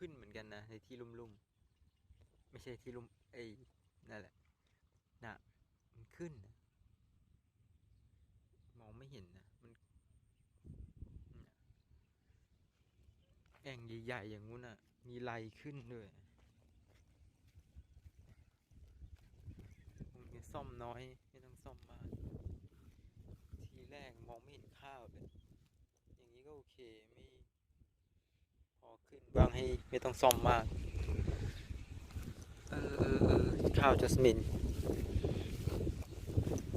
ขึ้นเหมือนกันนะ ในที่ลุ่มๆ ไม่ใช่ที่ลุ่มไอ้นั่นแหละนะมันขึ้นนะมองไม่เห็นนะมันแอ่งใหญ่ๆอย่างงู้นอะ มีไหลขึ้นด้วยคงจะซ่อมน้อย ไม่ต้องซ่อมมาก ทีแรกมองไม่เห็นข้าวเลย อย่างนี้ก็โอเคไม่ ขึ้นบ้างให้ไม่ต้องซ่อมมากเออเออเออข้าวจัสมิน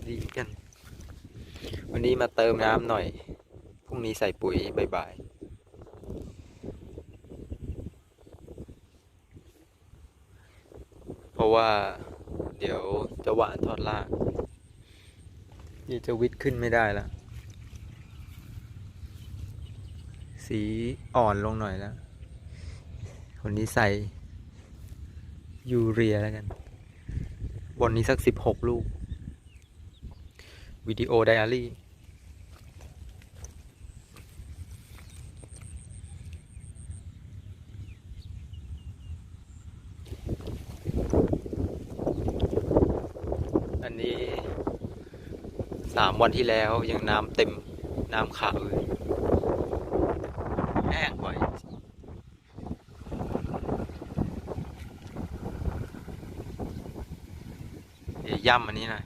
ดีเหมือนกัน วันนี้มาเติมน้ำหน่อย พรุ่งนี้ใส่ปุ๋ยบ่ายๆเพราะว่าเดี๋ยวจะหวานทอดลากนี่จะวิดขึ้นไม่ได้แล้ว สีอ่อนลงหน่อยแล้ว คนนี้ใส่ยูเรียแล้วกัน บนนี้สักสิบหกลูก วิดีโอไดอารี่ อันนี้สามวันที่แล้วยังน้ำเต็มน้ำขังเลยแห้งไว้เดี๋ยวย่ำอันนี้หน่อย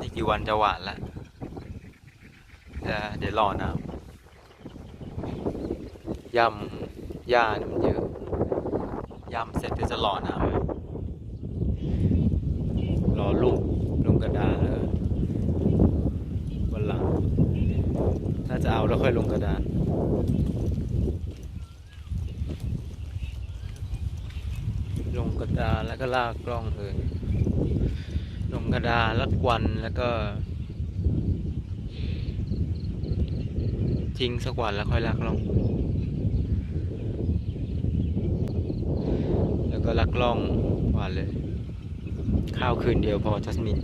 นี่กี่วันจะหวานแล้วจะเดี๋ยวรอน้ำย่ำหญ้านี่มันเยอะย่ำเสร็จเดี๋ยวจะรอน้ำรอลูกลงกระดาษแล้ววันหลังถ้าจะเอาแล้วค่อยลงกระดานลงกระดานแล้วก็ลากกล้องเลย นมกระดานแล้วกวันแล้วก็ ทิ้งสักวันแล้วค่อยลักลอง แล้วก็ลักล่องหวานเลย ข้าวคืนเดียวพอจัสมิน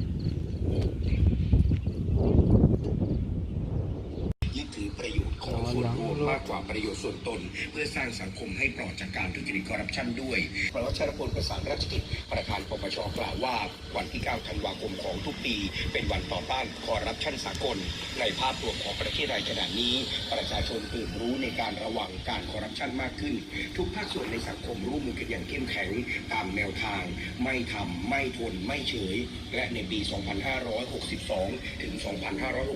กว่าประโยชน์ส่วนตน เพื่อสร้างสังคมให้ปลอดจากการทุจริตคอร์รัปชันด้วยพระวัชรพลประสานราชกิจประธานปปชกล่าวว่าวันที่ 9 ธันวาคมของทุกปี เป็นวันต่อต้านคอร์รัปชันสากล ในภาพรวมของประเทศไทยขณะนี้ ประชาชนตื่นรู้ในการระวังการคอร์รัปชันมากขึ้น ทุกภาคส่วนในสังคมร่วมมือกันอย่างเข้มแข็งตามแนวทาง ไม่ทำไม่ทนไม่เฉย และในปี 2562 ถึง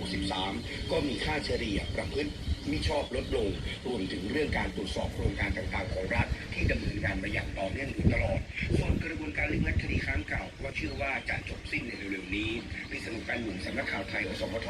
2563 ก็มีค่าเฉลี่ยประพฤติ มิชอบลดลง รวมถึงเรื่องการตรวจสอบโครงการต่างๆของรัฐ ที่ดำเนินงานมาอย่างต่อเนื่องอยู่ตลอด ส่วนกระบวนการเรื่องนัดคดีค้างเก่าก็เชื่อว่าจะจบสิ้นในเร็วๆนี้พิสนุการหนุนสำนักข่าวไทยอสมท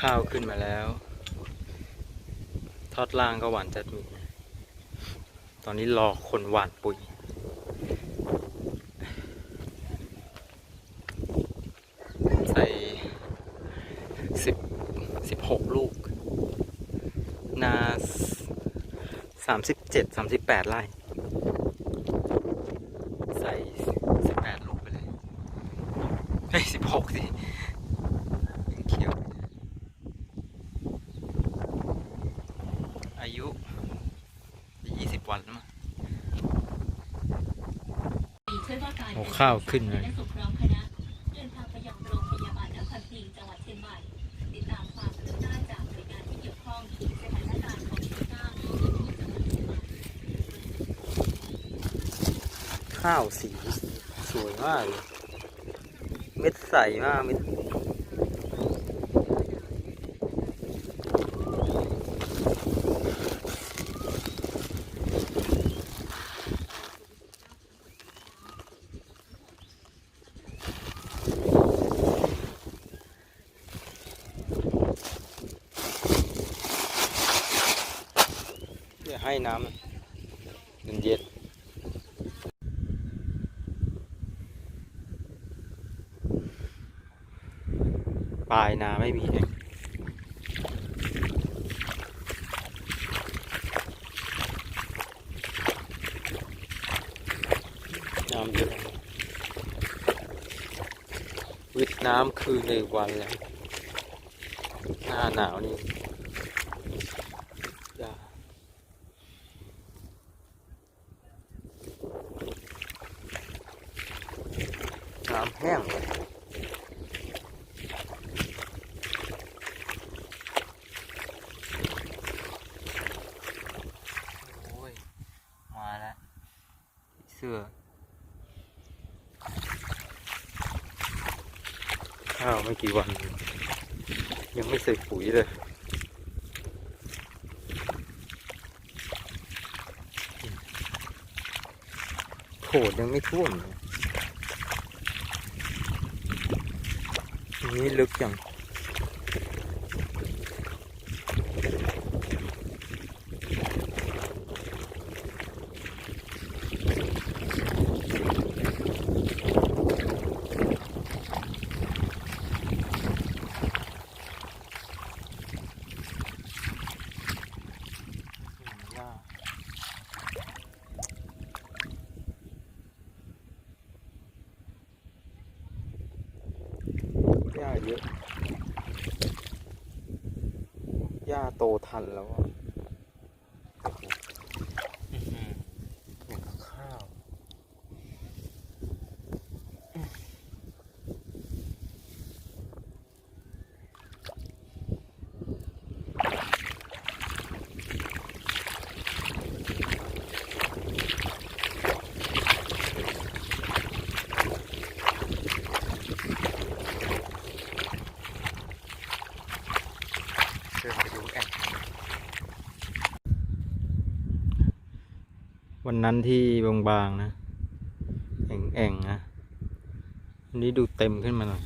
ข้าวขึ้นมาแล้ว ทอดล่างก็หวานจัดมีตอนนี้รอคนหวานปุ๋ยใส่สิบสิบหกลูก นาสามสิบเจ็ดสามสิบแปดไร่ บหน้าจากหน่วยงานที่เกี่ยวข้องสถานการณ์โควิด19ที่จังหวัดเชียงใหม่ข้าวสีสวยมากเลย เม็ดใสมากเม็ด เดี๋ยวให้น้ำเย็นปลายนาไม่มีแอ่งน้ำเยอะวิดน้ำคือในวันแล้วหน้าหนาวนี่ยากน้ำ แห้งเลยโอ้ย มาแล้ว เสื้อข้าวไม่กี่วัน ยังไม่ใส่ปุ๋ยเลยโขดยังไม่ท่วมเลย อันนี้ลึกจัง หญ้าหญ้า เยอะหญ้าโตทันแล้วอะอื้อหืออย่างกับข้าว เดินไปดูแอ่ง วันนั้นที่บางๆนะ แอ่งๆนะ อันนี้ดูเต็มขึ้นมาหน่อย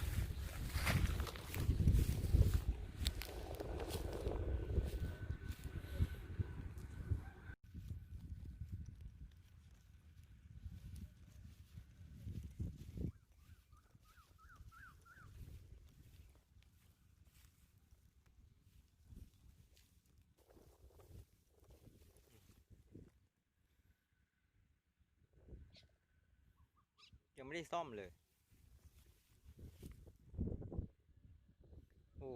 ยังไม่ได้ซ่อมเลย โอ้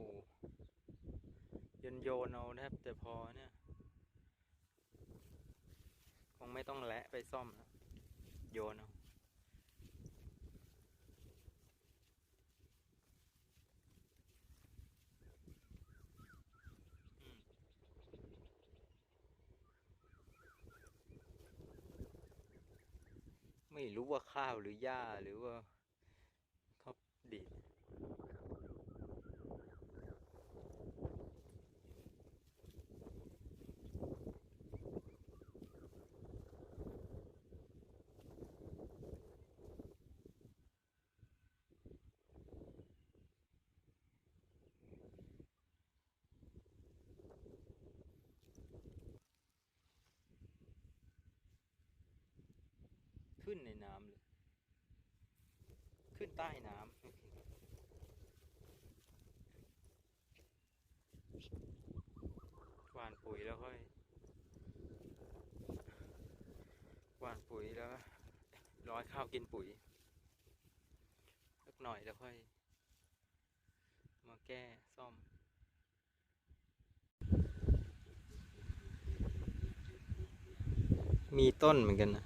โยนโยนเอาแทบแต่พอเนี่ย คงไม่ต้องและไปซ่อมแล้วโยนเอา รู้ว่าข้าวหรือหญ้าหรือว่าเขาดีด ขึ้นในน้ำเลย ขึ้นใต้น้ำหวานปุ๋ยแล้วค่อยหวานปุ๋ยแล้วร้อยข้าวกินปุ๋ยสักหน่อยแล้วค่อย มาแก้ซ่อมมีต้นเหมือนกันนะ